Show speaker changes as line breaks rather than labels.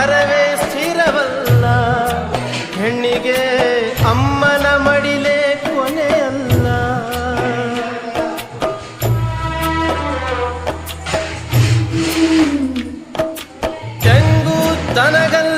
ಭಾರವೇ ಸ್ಥಿರವಲ್ಲ. ಹೆಣ್ಣಿಗೆ ಅಮ್ಮನ ಮಡಿಲೆ ಕೊನೆಯಲ್ಲ. ತೆಂಗು ತನಗಲ್ಲ